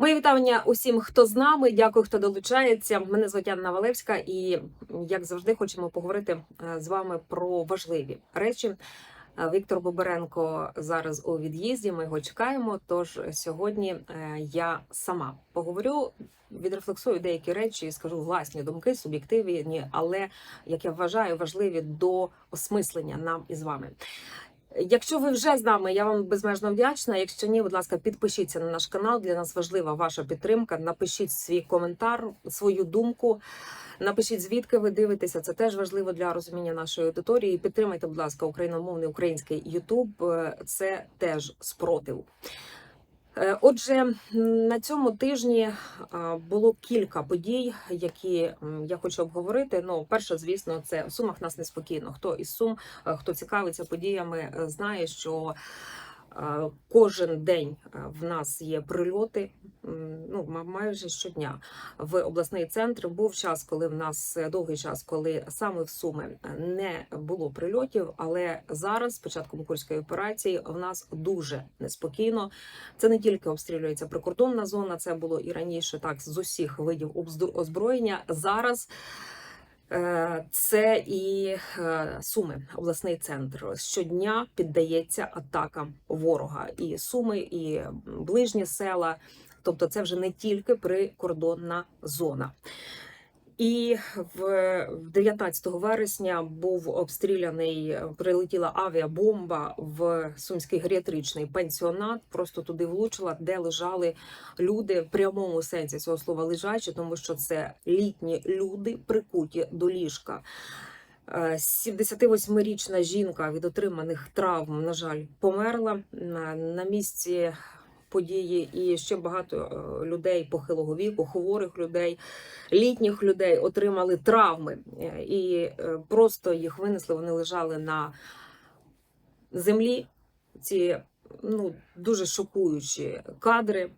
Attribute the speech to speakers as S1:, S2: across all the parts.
S1: Мої вітання усім, хто з нами. Дякую, хто долучається. Мене звуть Анна Валевська, і як завжди, хочемо поговорити е, з вами про важливі речі. Е, Віктор Боберенко зараз у від'їзді. Ми його чекаємо. Тож сьогодні е, я сама поговорю. Відрефлексую деякі речі скажу власні думки, суб'єктивні, але як я вважаю, важливі до осмислення нам із вами. Якщо ви вже з нами, я вам безмежно вдячна. Якщо ні, будь ласка, підпишіться на наш канал. Для нас важлива ваша підтримка. Напишіть свій коментар, свою думку. Напишіть, звідки ви дивитеся. Це теж важливо для розуміння нашої аудиторії. Підтримайте, будь ласка, україномовний український Ютуб. Е, Це теж спротив. Е, Отже, на цьому тижні е, було кілька подій, які я хочу обговорити. Ну, перше, звісно, це в Сумах нас неспокійно. Хто із Сум, е, хто цікавиться подіями, знає, що кожен день в нас є прильоти. Ну, ма- майже щодня в обласний центр був час, коли в нас е, довгий час, коли саме в Суми е, не було прильотів. Але зараз, початком курської операції, в нас дуже неспокійно. Це не тільки обстрілюється прикордонна зона, це було і раніше так з усіх видів озброєння. Зараз це і е, Суми, обласний центр. Щодня піддається атакам ворога. І Суми, і ближні села. Тобто, це вже не тільки прикордонна зона. І в в 19 вересня був обстріляний, прилетіла авіабомба в сумський геріатричний пенсіонат. Просто туди влучила, де лежали люди в прямому сенсі цього слова лежачі, тому що це літні люди, прикуті до ліжка. Е, 78-річна жінка від отриманих травм, на жаль, померла на місці події, і ще багато е, людей похилого віку, хворих людей, літніх людей отримали травми, Е, і е, просто їх винесли. Вони лежали на землі. Ці ну дуже шокуючі кадри.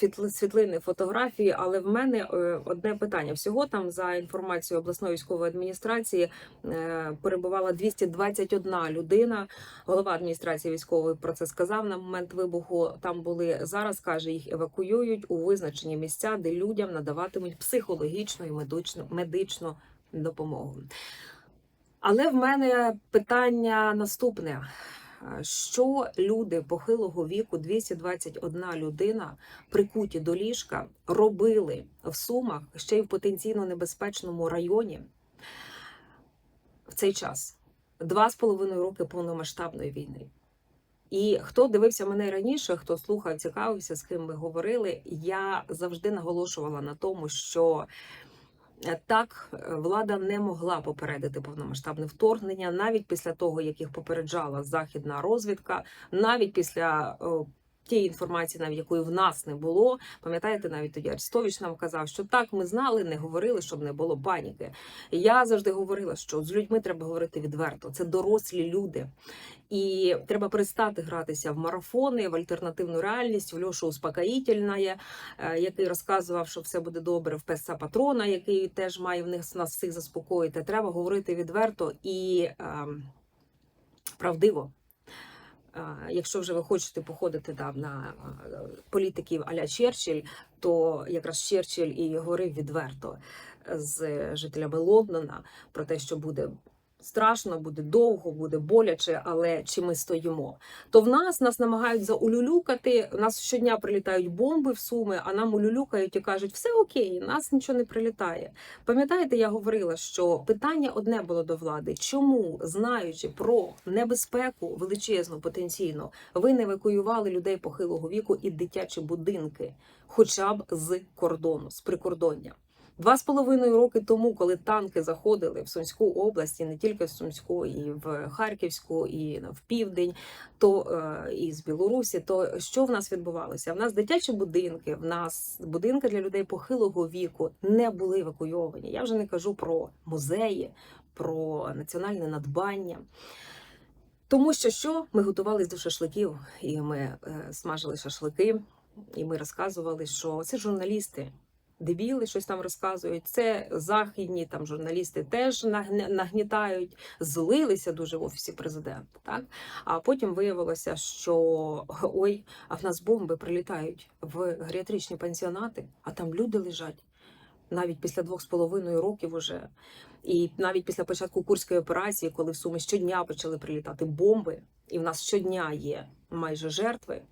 S1: Світли- Світлини, фотографії, але в мене е, одне питання. Всього там за інформацією обласної військової адміністрації е, перебувала 221 людина. Голова адміністрації військової про це сказав на момент вибуху. Там були зараз, каже, їх евакуюють у визначені місця, де людям надаватимуть психологічну і медичну, медичну допомогу. Але в мене питання наступне. Е, Що люди похилого віку, 221 людина, прикуті до ліжка, робили в Сумах ще й в потенційно небезпечному районі в цей час? Два з половиною роки повномасштабної війни. І хто дивився мене раніше, хто слухав, цікавився, з ким ми говорили, я завжди наголошувала на тому, що так е, влада не могла попередити повномасштабне вторгнення, навіть після того, як їх попереджала західна розвідка, навіть після тієї інформації, навіть якої в нас не було. Пам'ятаєте, навіть тоді Арестович нам казав, що так ми знали, не говорили, щоб не було паніки. Я завжди говорила, що з людьми треба говорити відверто. Це дорослі люди. І треба перестати гратися в марафони, в альтернативну реальність, в Льошу Успокоїтельна, е, який розказував, що все буде добре, в песа патрона, який теж має в них нас всіх заспокоїти. Треба говорити відверто і ем, правдиво. Якщо вже ви хочете походити там на е, політиків аля Черчилль, то якраз Черчилль і говорив відверто з жителями Лондона про те, що буде страшно, буде довго, буде боляче, але чи ми стоїмо? То в нас нас намагають заулюлюкати. Нас щодня прилітають бомби в суми, а нам улюлюкають і кажуть, все окей, нас нічого не прилітає. Пам'ятаєте, я говорила, що питання одне було до влади: чому, знаючи про небезпеку величезну потенційно, ви не евакуювали людей похилого віку і дитячі будинки, хоча б з кордону, з прикордоння? Два з половиною роки тому, коли танки заходили в Сумську область, і не тільки в Сумську, і в Харківську, і в південь, то е, і з Білорусі, то що в нас відбувалося? В нас дитячі будинки, в нас будинки для людей похилого віку не були евакуйовані. Я вже не кажу про музеї, про національне надбання. Тому що що ми готувалися до шашликів, і ми е, смажили шашлики, і ми розказували, що це журналісти дебіли щось там розказують. Це західні там журналісти теж нагнітають, злилися дуже в офісі президента. Так а потім виявилося, що ой, а в нас бомби прилітають в геріатричні пансіонати, а там люди лежать навіть після двох з половиною років уже. І навіть після початку курської операції, коли в Суми щодня почали прилітати бомби, і в нас щодня є майже жертви.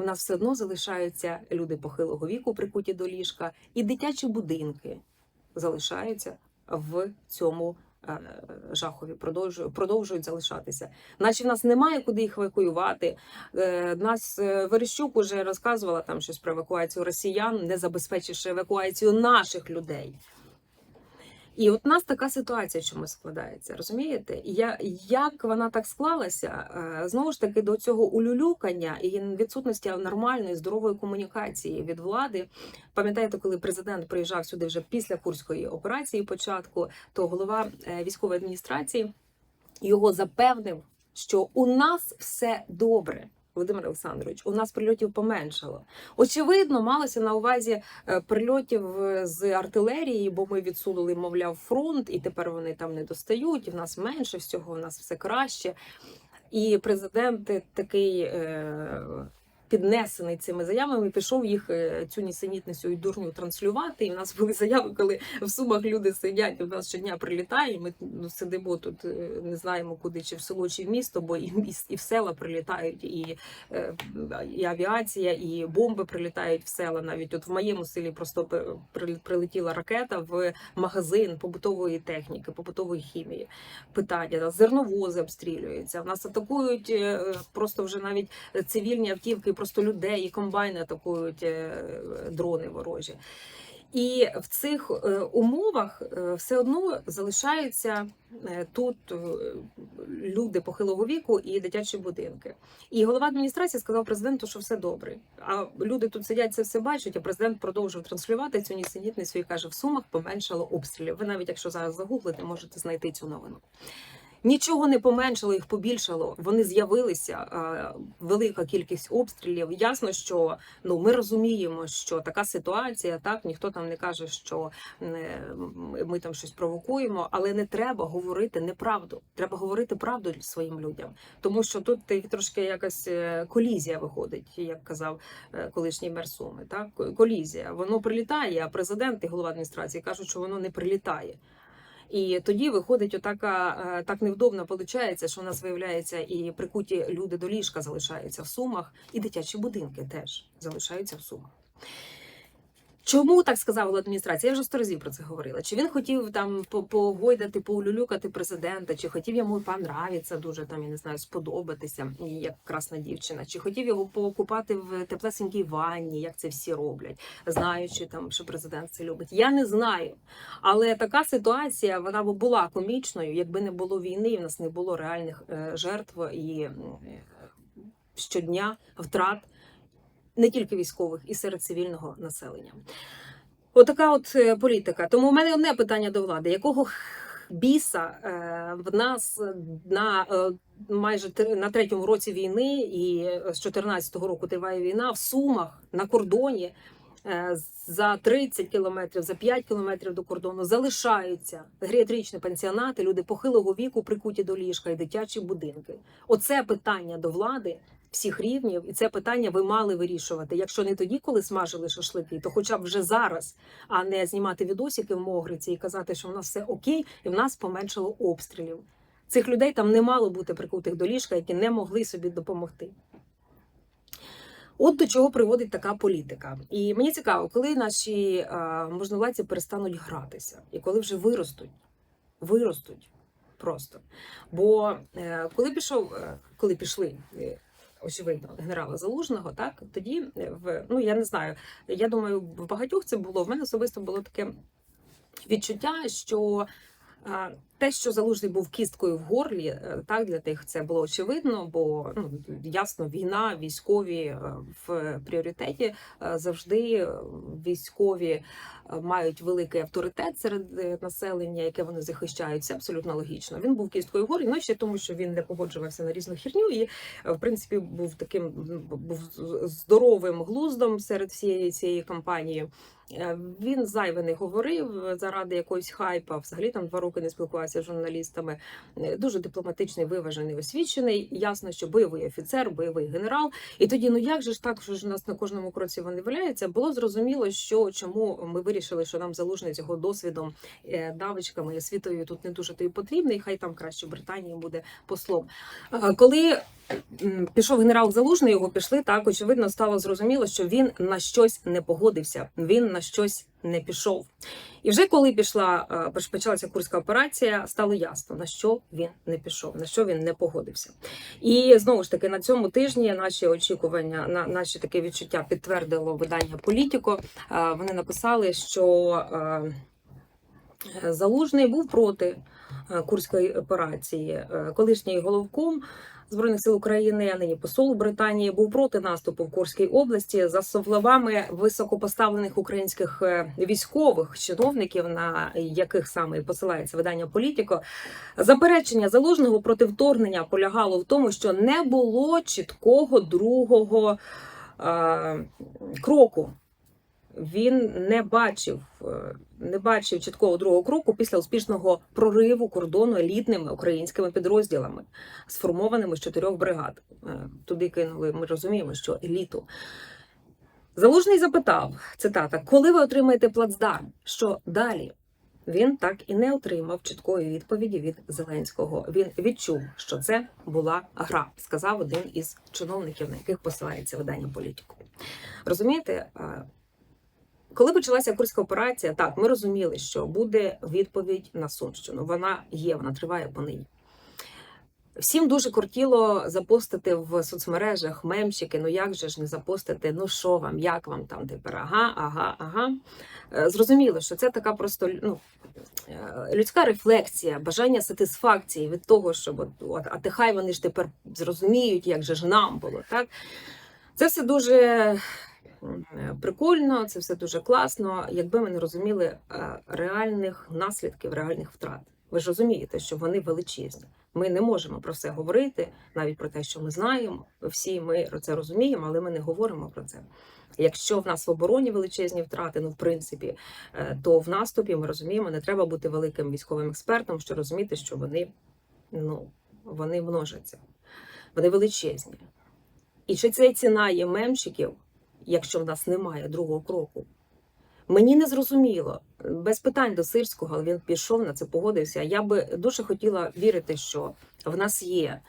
S1: У нас все одно залишаються люди похилого віку, прикуті до ліжка, і дитячі будинки залишаються в цьому е, жахові, продовжують, продовжують залишатися. Наче в нас немає куди їх евакуювати. Е, Нас е, Верещук уже розказувала там щось про евакуацію росіян, не забезпечивши евакуацію наших людей. І от у нас така ситуація чомусь складається, розумієте? Я, як вона так склалася, е, знову ж таки, до цього улюлюкання і відсутності нормальної здорової комунікації від влади. Пам'ятаєте, коли президент приїжджав сюди вже після курської операції, початку, то голова е, військової адміністрації його запевнив, що у нас все добре. Володимир Олександрович, у нас прильотів поменшало. Очевидно, малося на увазі е, прильотів е, з артилерії, бо ми відсунули, мовляв, фронт, і тепер вони там не достають. В нас менше всього, у нас все краще. І президент такий е, піднесений цими заявами, пішов їх е, цю нісенітницю і дурню транслювати. І в нас були заяви, коли в сумах люди сидять, в нас щодня прилітає. Ми ну, сидимо тут, е, не знаємо куди, чи в село, чи в місто, бо і, і, і в села прилітають, і, е, і авіація, і бомби прилітають в села. Навіть от в моєму селі просто прилетіла ракета в магазин побутової техніки, побутової хімії. Питання зерновози обстрілюються. В нас атакують просто вже навіть цивільні автівки, просто людей і комбайни атакують е, дрони ворожі. І в цих е, умовах е, все одно залишаються тут люди похилого віку і дитячі будинки. І голова адміністрації сказав президенту, що все добре. А люди тут сидять, це все бачать. А президент продовжив транслювати цю нісенітницю і каже: в сумах поменшало обстрілів. Ви навіть якщо зараз загуглите, можете знайти цю новину. Нічого не поменшало, їх побільшало. Вони з'явилися е, велика кількість обстрілів. Ясно, що ну ми розуміємо, що така ситуація, так ніхто там не каже, що е, ми там щось провокуємо, але не треба говорити неправду. Треба говорити правду своїм людям, тому що тут трошки якась е, колізія виходить, як казав колишній мер Суми. Так колізія, воно прилітає. А президент і голова адміністрації кажуть, що воно не прилітає. І тоді виходить отака е, так невдобно виходить, що у нас виявляється і прикуті люди до ліжка залишаються в сумах, і дитячі будинки теж залишаються в сумах. Чому так сказала адміністрація? Я вже сто разів про це говорила. Чи він хотів там погойдати, поулюлюкати президента, чи хотів йому понравитися дуже там, я не знаю, сподобатися, як красна дівчина, чи хотів його покупати в теплесенькій ванні, як це всі роблять, знаючи там, що президент це любить. Я не знаю. Але така ситуація вона була комічною, якби не було війни, і в нас не було реальних е, жертв і е, щодня втрат не тільки військових, і серед цивільного населення. Отака от е, політика. Тому в мене одне питання до влади: якого біса е, в нас на е, майже на третьому році війни, і з 14-го року триває війна в Сумах на кордоні. За 30 кілометрів, за 5 кілометрів до кордону залишаються геріатричні пансіонати, люди похилого віку, прикуті до ліжка і дитячі будинки. Оце питання до влади всіх рівнів, і це питання ви мали вирішувати. Якщо не тоді, коли смажили шашлики, то хоча б вже зараз, а не знімати відосики в Могриці і казати, що в нас все окей, і в нас поменшало обстрілів. Цих людей там не мало бути прикутих до ліжка, які не могли собі допомогти. От до чого приводить така політика. І мені цікаво, коли наші е, можновладці перестануть гратися, і коли вже виростуть, виростуть просто. Бо е, коли пішов, е, коли пішли. Очевидно, генерала Залужного, так тоді е, в ну я не знаю. Я думаю, в багатьох це було. В мене особисто було таке відчуття, що те, що залужний був кісткою в горлі, е, так для тих це було очевидно, бо ну ясно, війна, військові е, в пріоритеті е, завжди військові мають великий авторитет серед населення, яке вони захищають. Це абсолютно логічно. Він був кісткою в горлі, ну ще тому, що він не погоджувався на різну херню, і в принципі був таким був здоровим глуздом серед всієї цієї кампанії. Він зайве не говорив заради якогось хайпа. Взагалі там два роки не спілкувався з журналістами. Е, Дуже дипломатичний, виважений, освічений. Ясно, що бойовий офіцер, бойовий генерал. І тоді, ну як же ж так, що ж у нас на кожному кроці вони валяються? Було зрозуміло, що чому ми вирішили, що нам залужний з його досвідом, е, навичками і освітою тут не дуже то й потрібний. Хай там краще Британії буде послом. Коли пішов генерал Залужний, його пішли так. Очевидно, стало зрозуміло, що він на щось не погодився. Він на щось не пішов. І вже коли пішла е, почалася курська операція, стало ясно на що він не пішов, на що він не погодився. І знову ж таки на цьому тижні наші очікування, на наші таке відчуття підтвердило видання Політіко. Е, Вони написали, що е, Залужний був проти курської операції. Колишній головком збройних сил України, а нині посол Британії, був проти наступу в Курській області за словами високопоставлених українських е, військових чиновників, на яких саме посилається видання Політіко. Заперечення залужного проти вторгнення полягало в тому, що не було чіткого другого е, кроку він не бачив, е, не бачив чіткого другого кроку після успішного прориву кордону елітними українськими підрозділами, сформованими з чотирьох бригад. Е, Туди кинули, ми розуміємо, що еліту. Залужний запитав, цитата, коли ви отримаєте плацдарм? Що далі? Він так і не отримав чіткої відповіді від Зеленського. Він відчув, що це була гра, сказав один із чиновників, на яких посилається видання політику. Розумієте, е, коли почалася курська операція, так ми розуміли, що буде відповідь на Сумщину. Вона є, вона триває по нині. Всім дуже кортіло запостити в соцмережах мемчики. Ну як же ж не запостити? Ну що вам, як вам там тепер? Ага, ага, ага. Е, Зрозуміло, що це така просто ну, е, людська рефлексія, бажання сатисфакції від того, щоб от, а ти хай вони ж тепер зрозуміють, як же ж нам було. Так? Це все дуже прикольно, це все дуже класно, якби ми не розуміли е, реальних наслідків, реальних втрат. Ви ж розумієте, що вони величезні. Ми не можемо про це говорити, навіть про те, що ми знаємо. Всі ми це розуміємо, але ми не говоримо про це. Якщо в нас в обороні величезні втрати, ну в принципі, е, то в наступі ми розуміємо, не треба бути великим військовим експертом, щоб розуміти, що вони, ну, вони множаться, вони величезні. І чи це ціна є мемчиків, якщо в нас немає другого кроку? Мені не зрозуміло. Без питань до сирського, але він пішов на це, погодився. Я би дуже хотіла вірити, що в нас є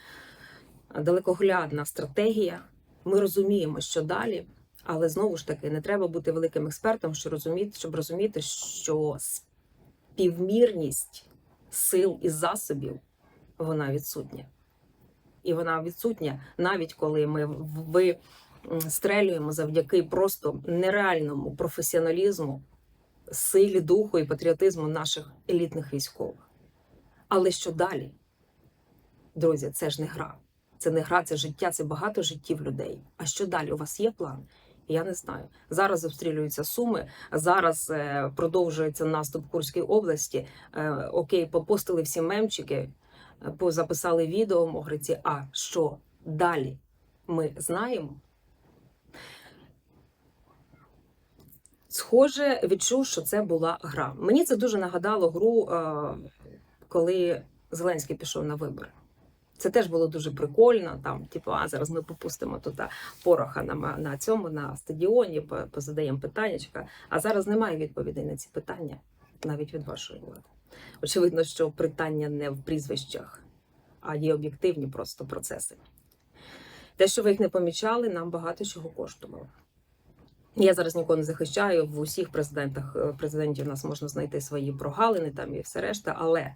S1: далекоглядна стратегія. Ми розуміємо, що далі, але знову ж таки не треба бути великим експертом, щоб розуміти, щоб розуміти, що співмірність сил і засобів вона відсутня. І вона відсутня навіть коли ми ви стрелюємо завдяки просто нереальному професіоналізму, силі духу і патріотизму наших елітних військових. Але що далі? Друзі, це ж не гра. Це не гра, це життя, це багато життів людей. А що далі? У вас є план? Я не знаю. Зараз обстрілюються суми. Зараз е, продовжується наступ в Курській області. Е, окей, попостили всі мемчики, е, позаписали відео могриці. А що далі? Ми знаємо. Схоже, відчув, що це була гра. Мені це дуже нагадало гру, е, коли Зеленський пішов на вибори. Це теж було дуже прикольно. Там, типу, а зараз ми попустимо тут а, пороха на, на цьому на стадіоні, позадаємо питаннячка. А зараз немає відповідей на ці питання, навіть від вашої влади. Очевидно, що питання не в прізвищах, а є об'єктивні просто процеси. Те, що ви їх не помічали, нам багато чого коштувало. Я зараз нікого не захищаю. В усіх президентах е, президентів нас можна знайти свої прогалини там і все решта, але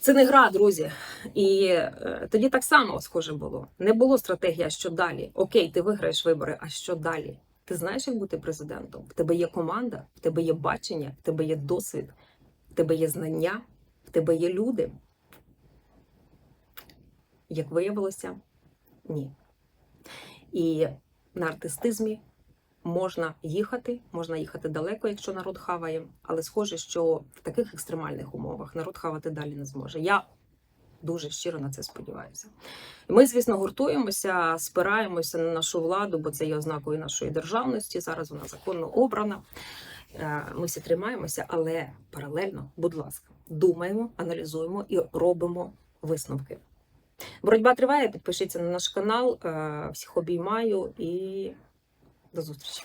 S1: це не гра, друзі. І е, тоді так само схоже було. Не було стратегії, що далі. Окей, ти виграєш вибори, а що далі? Ти знаєш, як бути президентом? В тебе є команда, в тебе є бачення, в тебе є досвід, в тебе є знання. в тебе є люди. Як виявилося, ні. І на артистизмі можна їхати, можна їхати далеко, якщо народ хаває, але схоже, що в таких екстремальних умовах народ хавати далі не зможе. Я дуже щиро на це сподіваюся. Ми, звісно, гуртуємося, спираємося на нашу владу, бо це є ознакою нашої державності. Зараз вона законно обрана. Е, Ми всі тримаємося, але паралельно, будь ласка, думаємо, аналізуємо і робимо висновки. Боротьба триває. Підпишіться на наш канал. Е, Всіх обіймаю і до зустрічі.